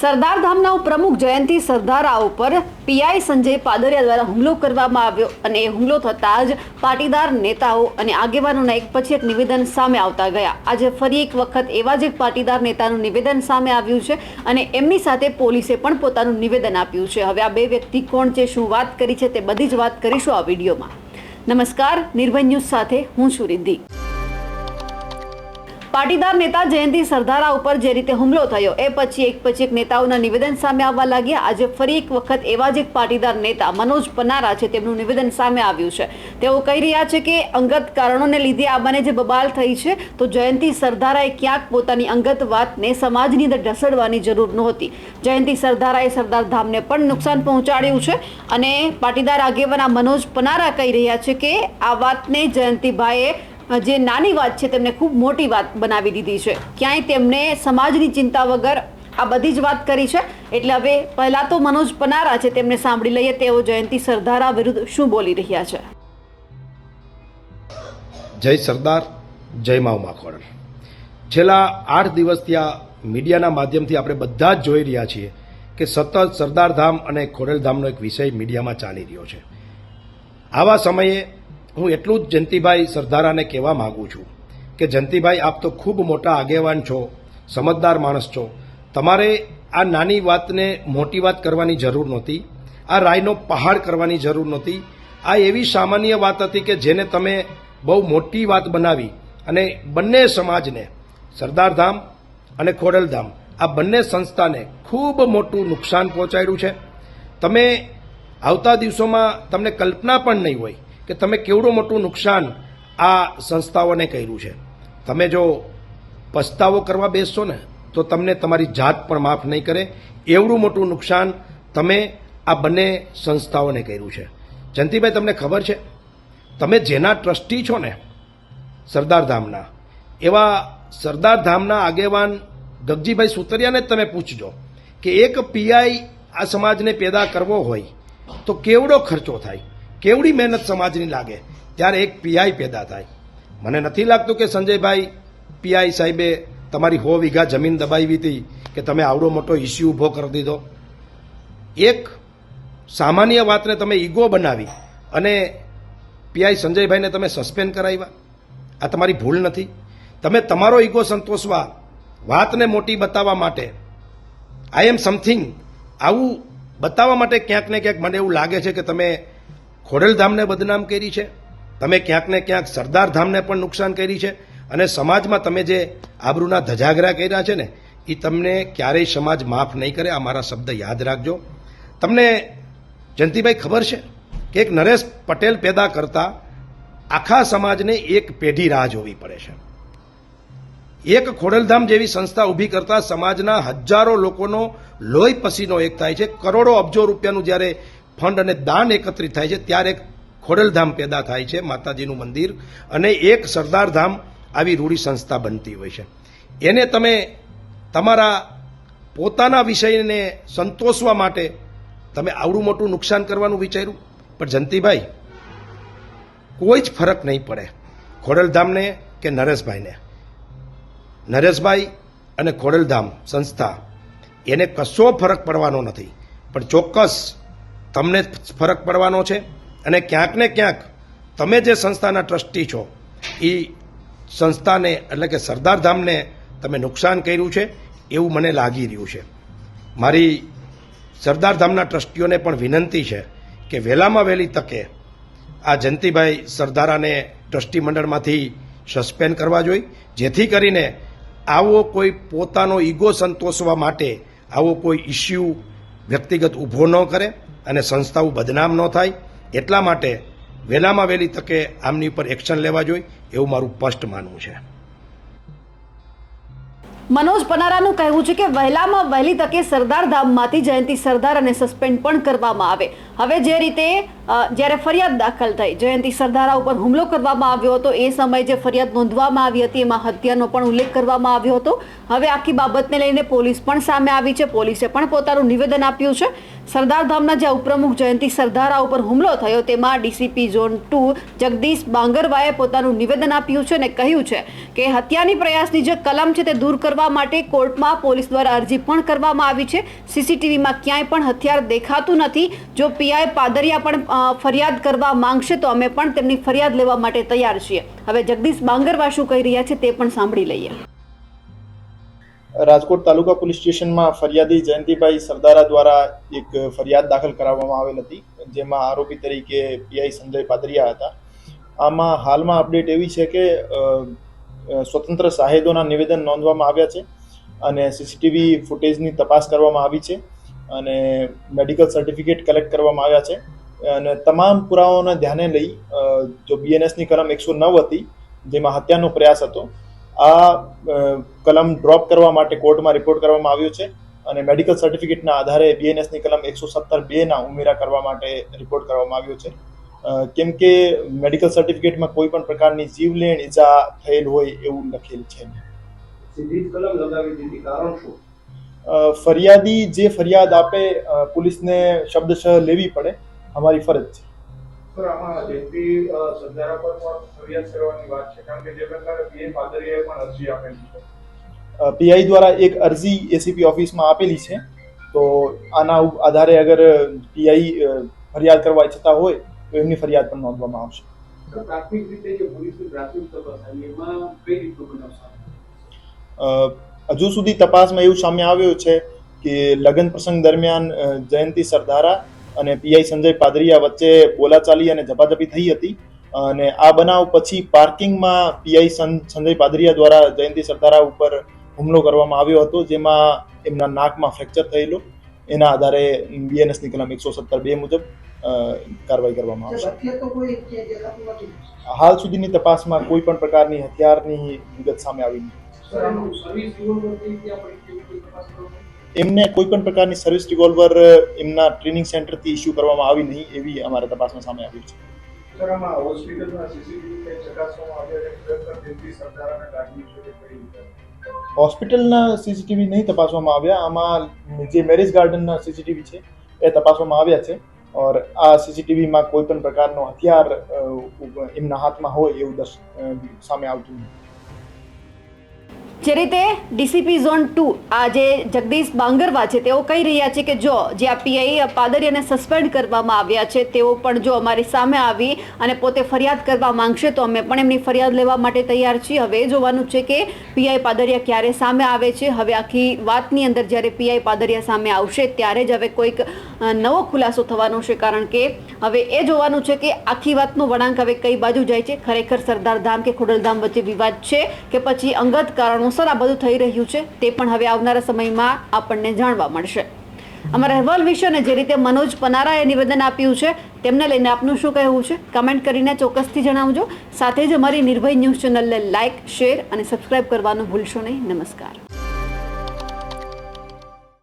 સરદાર ધામના પ્રમુખ જયંતિ સરદારા ઉપર પીઆઈ સંજય પાદરિયા દ્વારા હુમલો કરવામાં આવ્યો અને એ હુમલો થતાં જ પાટીદાર નેતાઓ અને આગેવાનોના એક પછી એક નિવેદન સામે આવતા ગયા. આજે ફરી એક વખત એવા જ એક પાટીદાર નેતાનું નિવેદન સામે આવ્યું છે અને એમની સાથે પોલીસે પણ પોતાનું નિવેદન આપ્યું છે. હવે આ બે વ્યક્તિ કોણ છે, શું વાત કરી છે તે બધી જ વાત કરીશું આ વિડીયોમાં. નમસ્કાર, નિર્ભય ન્યૂઝ સાથે હું છું રિદ્ધિ. પાટીદાર નેતા જયંતિ સરદારા ઉપર જે રીતે હુમલો થયો, એ પછી એક પછી એક નેતાઓના નિવેદન સામે આવવા લાગ્યા. આજે ફરી એક વખત એવા જ એક પાટીદાર નેતા મનોજ પનારા છે, તેમનું નિવેદન સામે આવ્યું છે. તેઓ કહી રહ્યા છે કે અંગત કારણોને લીધે આ બને જે બબાલ થઈ છે, તો જયંતિ સરદારાએ ક્યાંક પોતાની અંગત વાતને સમાજની અંદર ઢસડવાની જરૂર નહોતી. જયંતિ સરદારાએ સરદાર ધામને પણ નુકસાન પહોંચાડ્યું છે અને પાટીદાર આગેવાના મનોજ પનારા કહી રહ્યા છે કે આ વાતને જયંતિભાઈએ જે નાની વાત છે તેમને ખૂબ મોટી વાત બનાવી દીધી છે. ક્યાંય તેમને સમાજની ચિંતા વગર આ બધી જ વાત કરી છે. એટલે હવે પહેલા તો મનોજ પનારા છે તેમને સાંભળી લઈએ. તેઓ જયંતિ સરદારા વિરુદ્ધ શું બોલી રહ્યા છે? જય સરદાર, જય માવ માખોડ છેલ્લા આઠ દિવસથી આ મીડિયાના માધ્યમથી આપણે બધા જ જોઈ રહ્યા છીએ કે સતત સરદાર ધામ અને ખોડલધામનો એક વિષય મીડિયામાં ચાલી રહ્યો છે. આવા સમયે હું એટલું જ જયંતિભાઈ સરદારાને કહેવા માગું છું કે, જયંતિભાઈ, આપ તો ખૂબ મોટા આગેવાન છો, સમજદાર માણસ છો. તમારે આ નાની વાતને મોટી વાત કરવાની જરૂર નહોતી. આ રાયનો પહાડ કરવાની જરૂર નહોતી. આ એવી સામાન્ય વાત હતી કે, જેને તમે બહુ મોટી વાત બનાવી અને બંને સમાજને સરદારધામ અને ખોડલધામ આ બંને સંસ્થાને ખૂબ મોટું નુકસાન પહોંચાડ્યું છે. તમે આવતા દિવસોમાં તમને કલ્પના પણ નહીં હોય કે તમે કેવડું મોટું નુકસાન આ સંસ્થાઓને કર્યું છે. તમે જો પસ્તાવો કરવા બેસશો ને, તો તમને તમારી જાત પણ માફ નહીં કરે. એવડું મોટું નુકસાન તમે આ બંને સંસ્થાઓને કર્યું છે. જયંતિભાઈ, તમને ખબર છે? તમે જેના ટ્રસ્ટી છો ને, સરદાર ધામના, એવા સરદાર ધામના આગેવાન ગગજીભાઈ સુતરિયાને તમે પૂછજો કે એક પીઆઈ આ સમાજને પેદા કરવો હોય તો કેવડો ખર્ચો થાય? કેવડી મહેનત સમાજની લાગે ત્યારે એક પીઆઈ પેદા થાય? મને નથી લાગતું કે સંજયભાઈ પીઆઈ સાહેબે તમારી હો વીઘા જમીન દબાવી હતી કે તમે આવડો મોટો ઇસ્યુ ઊભો કરી દીધો. એક સામાન્ય વાતને તમે ઈગો બનાવી અને પીઆઈ સંજયભાઈને તમે સસ્પેન્ડ કરાવ્યા. આ તમારી ભૂલ નથી. તમે તમારો ઈગો સંતોષવા, વાતને મોટી બતાવવા માટે આઈ એમ સમથિંગ આવું બતાવવા માટે ક્યાંક ને ક્યાંક મને એવું લાગે છે કે તમે ખોડલધામને બદનામ કરી છે. તમે ક્યાંક ને ક્યાંક સરદાર ધામને પણ નુકસાન કરી છે અને સમાજમાં તમે જે આબરૂના ધજાગરા કર્યા છે ને એ તમને ક્યારેય સમાજ માફ નહીં કરે, આ મારા શબ્દ યાદ રાખજો. તમને જયંતિભાઈ ખબર છે કે એક નરેશ પટેલ પેદા કરતા આખા સમાજને એક પેઢી રાહ જોવી પડે છે. એક ખોડલધામ જેવી સંસ્થા ઊભી કરતા સમાજના હજારો લોકોનો લોહી પસીનો એક થાય છે. કરોડો અબજો રૂપિયાનું જ્યારે ફંડ અને દાન એકત્રિત થાય છે, ત્યારે એક ખોડલધામ પેદા થાય છે, માતાજીનું મંદિર અને એક સરદારધામ આવી રૂઢી સંસ્થા બનતી હોય છે. એને તમે તમારા પોતાના વિષયને સંતોષવા માટે તમે આવડું મોટું નુકસાન કરવાનું વિચાર્યું? પણ જંતીભાઈ, કોઈ જ ફરક નહીં પડે ખોડલધામને કે નરેશભાઈને. નરેશભાઈ અને ખોડલધામ સંસ્થા, એને કશો ફરક પડવાનો નથી. પણ ચોક્કસ તમને ફરક પડવાનો છે અને ક્યાંક ને ક્યાંક તમે જે સંસ્થાના ટ્રસ્ટી છો, એ સંસ્થાને એટલે કે સરદારધામને તમે નુકસાન કર્યું છે એવું મને લાગી રહ્યું છે. મારી સરદાર ધામના ટ્રસ્ટીઓને પણ વિનંતી છે કે વહેલામાં વહેલી તકે આ જયંતિભાઈ સરદારાને ટ્રસ્ટી મંડળમાંથી સસ્પેન્ડ કરવા જોઈએ, જેથી કરીને આવો કોઈ પોતાનો ઈગો સંતોષવા માટે આવો કોઈ ઇસ્યુ વ્યક્તિગત ઊભો ન કરે. અને સંસ્થાઓ બદનામ ન થાય, એટલા માટે વહેલામાં વહેલી તકે આમની ઉપર એક્શન લેવા જોઈએ, એવું મારું સ્પષ્ટ માનવું છે. મનોજ પનારાનું કહેવું છે કે વહેલામાં વહેલી તકે સરદાર ધામમાંથી જયંતિ સરદાર અને સસ્પેન્ડ પણ કરવામાં આવે. હવે જે રીતે જ્યારે ફરિયાદ દાખલ થઈ, જયંતિ સરદારા ઉપર હુમલો કરવામાં આવ્યો હતો, એ સમયે જે ફરિયાદ નોંધવામાં આવી હતી, એમાં હત્યાનો પણ ઉલ્લેખ કરવામાં આવ્યો હતો. હવે આખી બાબતને લઈને પોલીસ પણ સામે આવી છે, પોલીસે પણ પોતાનું નિવેદન આપ્યું છે. સરદાર ધામના જે ઉપપ્રમુખ જયંતિ સરદારા ઉપર હુમલો થયો, તેમાં ડીસીપી ઝોન ટુ જગદીશ બાંગરવાએ પોતાનું નિવેદન આપ્યું છે અને કહ્યું છે કે હત્યાની પ્રયાસની જે કલમ છે તે દૂર કરવા માટે કોર્ટમાં પોલીસ દ્વારા અરજી પણ કરવામાં આવી છે. સીસીટીવીમાં ક્યાંય પણ હથિયાર દેખાતું નથી. જો પીઆઈ પાદરિયા પણ ફરિયાદ કરવા માંગશે તો અમે પણ તેમની ફરિયાદ લેવા માટે તૈયાર છીએ. હવે જગદીશ બાંગરવા શું કહી રહ્યા છે તે પણ સાંભળી લઈએ. રાજકોટ તાલુકા પોલીસ સ્ટેશનમાં ફરિયાદી જયંતિભાઈ સરદારા દ્વારા એક ફરિયાદ દાખલ કરાવવામાં આવેલ હતી, જેમાં આરોપી તરીકે પીઆઈ સંજય પાદરિયા હતા. આમાં હાલમાં અપડેટ એવી છે કે સ્વતંત્ર સાહેદોના નિવેદન નોંધવામાં આવ્યા છે અને સીસીટીવી ફૂટેજની તપાસ કરવામાં આવી છે. અને મેડિકલ સર્ટિફિકેટ કલેક્ટ કરવામાં આવ્યા છે. અને તમામ પુરાવાઓને ધ્યાને લઈ જો બીએનએસની કલમ એકસો નવ હતી, જેમાં હત્યાનો પ્રયાસ હતો, આ કલમ ડ્રોપ કરવા માટે કોર્ટમાં રિપોર્ટ કરવામાં આવ્યો છે અને મેડિકલ સર્ટિફિકેટના આધારે બીએનએસની કલમ એકસો સત્તર બેના ઉમેરા કરવા માટે રિપોર્ટ કરવામાં આવ્યો છે. કેમ કે મેડિકલ સર્ટિફિકેટમાં કોઈ પણ પ્રકારની જીવલેણ ઈજા થયેલ હોય એવું લખેલ છે. કલમ લગાવી દીધી. કારણ શું? ફરિયાદી જે ફરિયાદ આપે પોલીસને શબ્દશઃ લેવી પડે અમારી ફરજ છે. સર આમાં જેપી પર પણ ફરિયાદ કરવાની વાત છે કારણ કે જે પ્રકારે પીએમ પાદરીયાએ પણ અરજી આપેલી છે. પીઆઈ દ્વારા એક અરજી એસીપી ઓફિસમાં આપેલી છે તો આના આધારે અગર પીઆઈ ફરિયાદ કરવા ઈચ્છતા હોય તો એમની ફરિયાદ પણ નોંધવામાં આવશે. પ્રાથમિક રીતે જે પોલીસની પ્રાથમિક તપાસ એમાં કઈ રીતનું બનાવ સામે અ, હજુ સુધી તપાસમાં એવું સામે આવ્યું છે કે લગ્ન પ્રસંગ દરમિયાન જયંતિ સરદારા અને પીઆઈ સંજય પાદરિયા વચ્ચે બોલાચાલી અને ઝપાઝપી થઈ હતી. અને આ બનાવ પછી પાર્કિંગમાં પીઆઈ સંજય પાદરિયા દ્વારા જયંતિ સરદારા ઉપર હુમલો કરવામાં આવ્યો હતો જેમાં એમના નાકમાં ફ્રેક્ચર થયેલું. એના આધારે બીએનએસની કલમ એકસો સત્તર બે મુજબ કાર્યવાહી કરવામાં આવશે. હાલ સુધીની તપાસમાં કોઈ પણ પ્રકારની હથિયારની વિગત સામે આવી નથી. એમને કોઈ પણ પ્રકારની સર્વિસ રિવોલ્વર એમના ટ્રેનિંગ સેન્ટરથી ઇસ્યુ કરવામાં આવી નહીં એવી અમારા તપાસમાં સામે આવ્યું છે. હોસ્પિટલના સીસીટીવી નહીં તપાસવામાં આવ્યા આમાં જે મેરેજ ગાર્ડનના સીસીટીવી છે એ તપાસવામાં આવ્યા છે. ઓર આ સીસીટીવીમાં કોઈ પણ પ્રકારનો હથિયાર એમના હાથમાં હોય એવું સામે આવતું નથી. જે રીતે ડીસીપી ઝોન ટુ આ જે જગદીશ બાંગરવા છે, તેઓ કહી રહ્યા છે કે જો જે આ પીઆઈ પાદરિયાને સસ્પેન્ડ કરવામાં આવ્યા છે, તેઓ પણ જો અમારી સામે આવી અને પોતે ફરિયાદ કરવા માંગશે, તો અમે પણ એમની ફરિયાદ લેવા માટે તૈયાર છીએ. હવે જોવાનું છે કે પીઆઈ પાદરિયા ક્યારે સામે આવે છે. હવે આખી વાતની અંદર જ્યારે પીઆઈ પાદરિયા સામે આવશે, ત્યારે જ હવે કોઈક નવો ખુલાસો થવાનો છે. કારણ કે હવે એ જોવાનું છે કે આખી વાતનો વળાંક હવે કઈ બાજુ જાય છે. ખરેખર સરદાર ધામ કે ખોડલધામ વચ્ચે વિવાદ છે કે પછી અંગત કારણોસર આ બધું થઈ રહ્યું છે, તે પણ હવે આવનારા સમયમાં આપણને જાણવા મળશે. અમારા અહેવાલ વિશે અને જે રીતે મનોજ પનારાએ નિવેદન આપ્યું છે, તેમને લઈને આપનું શું કહેવું છે? કમેન્ટ કરીને ચોક્કસથી જણાવજો. સાથે જ અમારી નિર્ભય ન્યૂઝ ચેનલને લાઇક શેર અને સબસ્ક્રાઇબ કરવાનું ભૂલશો નહીં. નમસ્કાર.